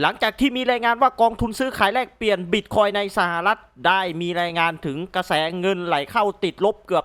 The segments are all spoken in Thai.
หลังจากที่มีรายงานว่ากองทุนซื้อขายแลกเปลี่ยนบิตคอยในสหรัฐ ได้มีรายงานถึงกระแสเงินไหลเข้าติดลบเกือบ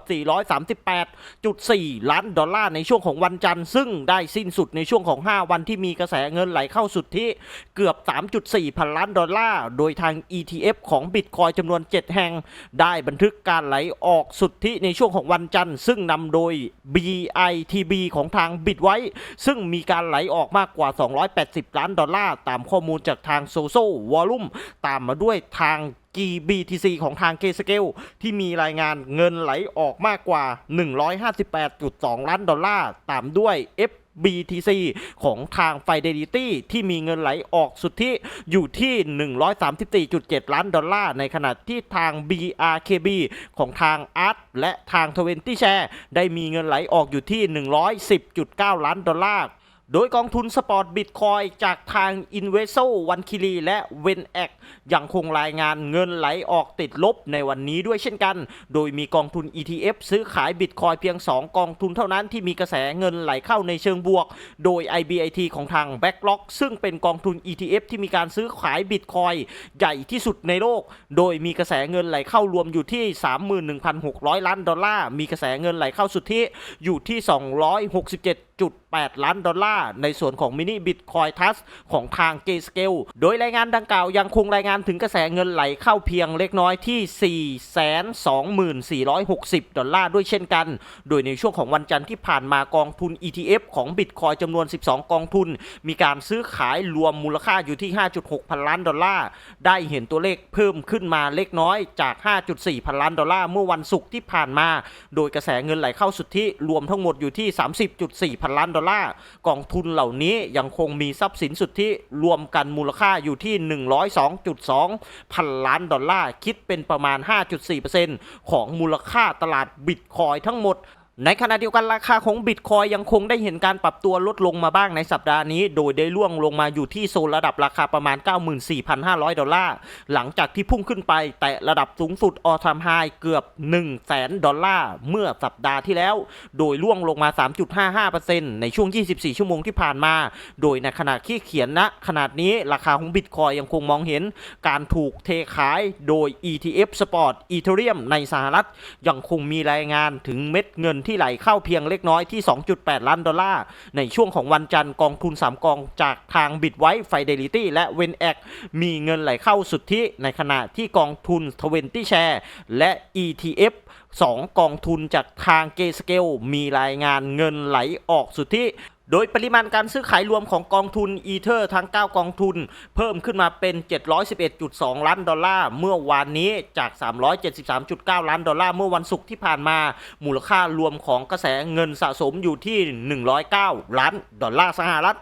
438.4 ล้านดอลลาร์ในช่วงของวันจันทร์ ซึ่งได้สิ้นสุดในช่วงของ 5 วันที่มีกระแสเงินไหลเข้าสุดที่เกือบ 3.4 พันล้านดอลลาร์ โดยทาง ETF ของบิตคอยจำนวน 7 แห่ง ได้บันทึกการไหลออกสุดที่ในช่วงของวันจันทร์ ซึ่งนำโดย BITB ของทางบิตไว้ ซึ่งมีการไหลออกมากกว่า 280 ล้านดอลลาร์ตามข้อข้อมูลจากทางโซโซวอลุ่มตามมาด้วยทาง GBTC ของทาง k s c a l e ที่มีรายงานเงินไหลออกมากกว่า 158.2 ล้านดอลลาร์ ตามด้วย FBTC ของทาง Fidelity ที่มีเงินไหลออกสุทธิอยู่ที่ 134.7 ล้านดอลลาร์ ในขณะที่ทาง BRKB ของทาง ART และทาง 20 Share ได้มีเงินไหลออกอยู่ที่ 110.9 ล้านดอลลาร์ โดยกองทุนสปอร์ตบิตคอยจากทาง i n v e s o วันคิรีและ w e n a c ยังคงรายงานเงินไหลออกติดลบในวันนี้ด้วยเช่นกัน โดยมีกองทุน ETF ซื้อขายบิตคอยเพียง 2 กองทุนเท่านั้นที่มีกระแสเงินไหลเข้าในเชิงบวก โดย IBIT ของทาง BlackRock ซึ่งเป็นกองทุน ETF ที่มีการซื้อขายบิตคอยใหญ่ที่สุดในโลก โดยมีกระแสเงินไหลเข้ารวมอยู่ที่ 31,600 ล้านดอลลาร์ มีกระแสเงินไหลเข้าสุทธิอยู่ที่ 8 ล้านดอลลาร์ในส่วนของมินิบิตคอยทัสของทาง g a y s c a l e โดยรายงานดังกล่าวยังคงรายงานถึงกระแสเงินไหลเข้าเพียงเล็กน้อยที่ 424,460 ดอลลาร์ด้วยเช่นกัน โดยในช่วงของวันจันทร์ที่ผ่านมากองทุน ETF ของบิตคอยจำนวน 12 กองทุน มีการซื้อขายรวมมูลค่าอยู่ที่ 5.6 พันล้านดอลลาร์ ได้เห็นตัวเลขเพิ่มขึ้นมาเล็กน้อยจาก 5.4 พันล้านดอลลาร์เมื่อวันศุกร์ที่ผ่านมา โดยกระแสเงินไหลเข้าสุทธิรวมทั้งหมดอยู่ที่ 30.4 พันล้านดอลลาร์กองทุนเหล่านี้ยังคงมีทรัพย์สินสุทธิรวมกันมูลค่าอยู่ที่ 102.2 พันล้านดอลลาร์ คิดเป็นประมาณ 5.4%ของมูลค่าตลาดบิตคอยทั้งหมด ในขณะเดียวกันราคาของบิตคอยยังคงได้เห็นการปรับตัวลดลงมาบ้างในสัปดาห์นี้ โดยได้ล่วงลงมาอยู่ที่โซนระดับราคาประมาณ 94,500 ดอลลาร์ หลังจากที่พุ่งขึ้นไป แต่ระดับสูงสุดออทามไฮเกือบ 1 0 0 0 0แสนดอลลาร์ เมื่อสัปดาห์ที่แล้ว โดยล่วงลงมา 3.55%ในช่วง 24 ชั่วโมงที่ผ่านมา โดยในขณะที่เขียนณขนาดนี้ราคาของบิตคอยยังคงมองเห็นการถูกเทขายโดย ETF Spot Ethereum ในสหรัฐยังคงมีรายงานถึงเม็ดเงินที่ไหลเข้าเพียงเล็กน้อยที่ 2.8 ล้านดอลลาร์ ในช่วงของวันจันทร์กองทุน 3 กองจากทางบิดไว้ไฟเดลิตี้และเวนแอคมีเงินไหลเข้าสุทธิในขณะที่กองทุน20 Share และ ETF 2 กองทุนจากทางเกสเกลมีรายงานเงินไหลออกสุทธิ โดยปริมาณการซื้อขายรวมของกองทุนอีเทอร์ทั้ง 9 กองทุน เพิ่มขึ้นมาเป็น 711.2 ล้านดอลลาร์เมื่อวานนี้จาก 373.9 ล้านดอลลาร์เมื่อวันศุกร์ที่ผ่านมา มูลค่ารวมของกระแสเงินสะสมอยู่ที่ 109 ล้านดอลลาร์สหรัฐ